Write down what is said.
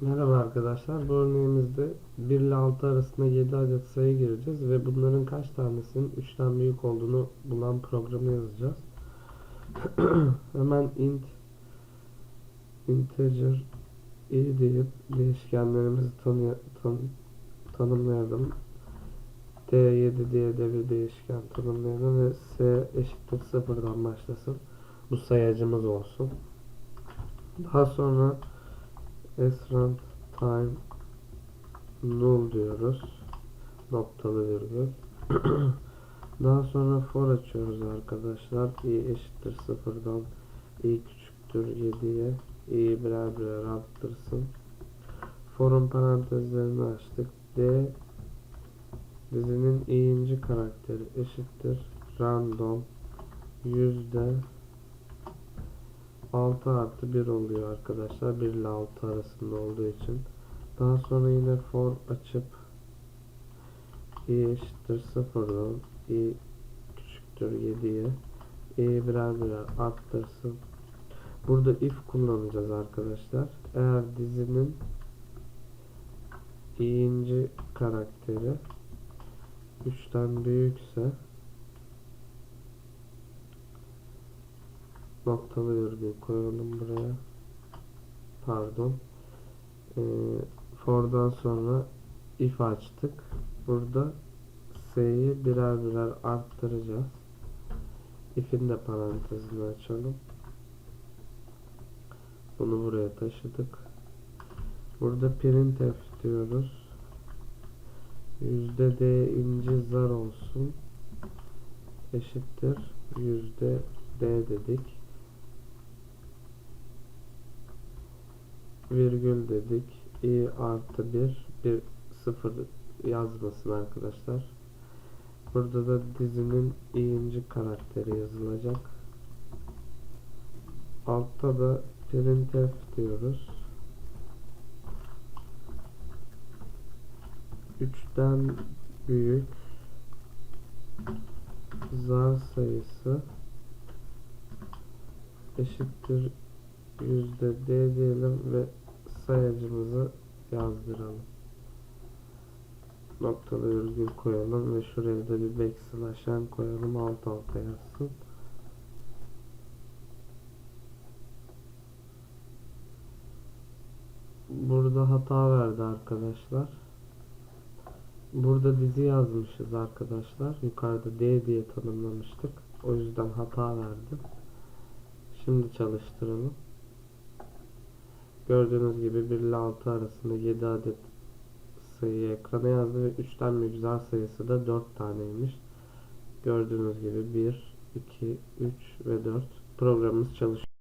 Merhaba arkadaşlar. Bu örneğimizde 1 ile 6 arasında 7 adet sayı gireceğiz ve bunların kaç tanesinin 3'ten büyük olduğunu bulan programı yazacağız. Hemen int integer i deyip değişkenlerimizi tanı tan tanımlayalım. D7 diye de bir değişken tanımlayalım ve s eşittir sıfırdan başlasın. Bu sayacımız olsun. Daha sonra Esrant time null diyoruz. Noktalı virgül. Daha sonra for açıyoruz arkadaşlar. i eşittir sıfırdan i küçüktür 7'ye i'yi birer birer arttırsın. For'un parantezlerini açtık. D dizinin i'inci karakteri eşittir random yüzde 6 artı 1 oluyor arkadaşlar. 1 ile 6 arasında olduğu için. Daha sonra yine for açıp i eşittir 0'dan i küçüktür 7'ye i'yi birer birer arttırsın. Burada if kullanacağız arkadaşlar. Eğer dizinin i'inci karakteri 3'ten büyükse noktalı virgül koyalım buraya. Pardon. Ee, for'dan sonra if açtık. Burada s'yi birer birer arttıracağız. if'in de parantezini açalım. Bunu buraya taşıdık. Burada printf diyoruz. Yüzde d inci zar olsun. Eşittir. Yüzde d dedik. Virgül dedik. i artı 1 bir sıfır yazmasın arkadaşlar. Burada da dizinin i'inci karakteri yazılacak. Altta da printf diyoruz. 3'ten büyük zar sayısı eşittir yüzde d diyelim ve sayacımızı yazdıralım. Noktalı virgül koyalım ve şuraya da bir backslash n koyalım alt alta yazsın. Burada hata verdi arkadaşlar. Burada dizi yazmışız arkadaşlar. Yukarıda D diye tanımlamıştık. O yüzden hata verdi. Şimdi çalıştıralım. Gördüğünüz gibi 1 ile 6 arasında 7 adet sayıyı ekrana yazdı ve 3'ten büyük zar sayısı da 4 taneymiş. Gördüğünüz gibi 1, 2, 3 ve 4 programımız çalışıyor.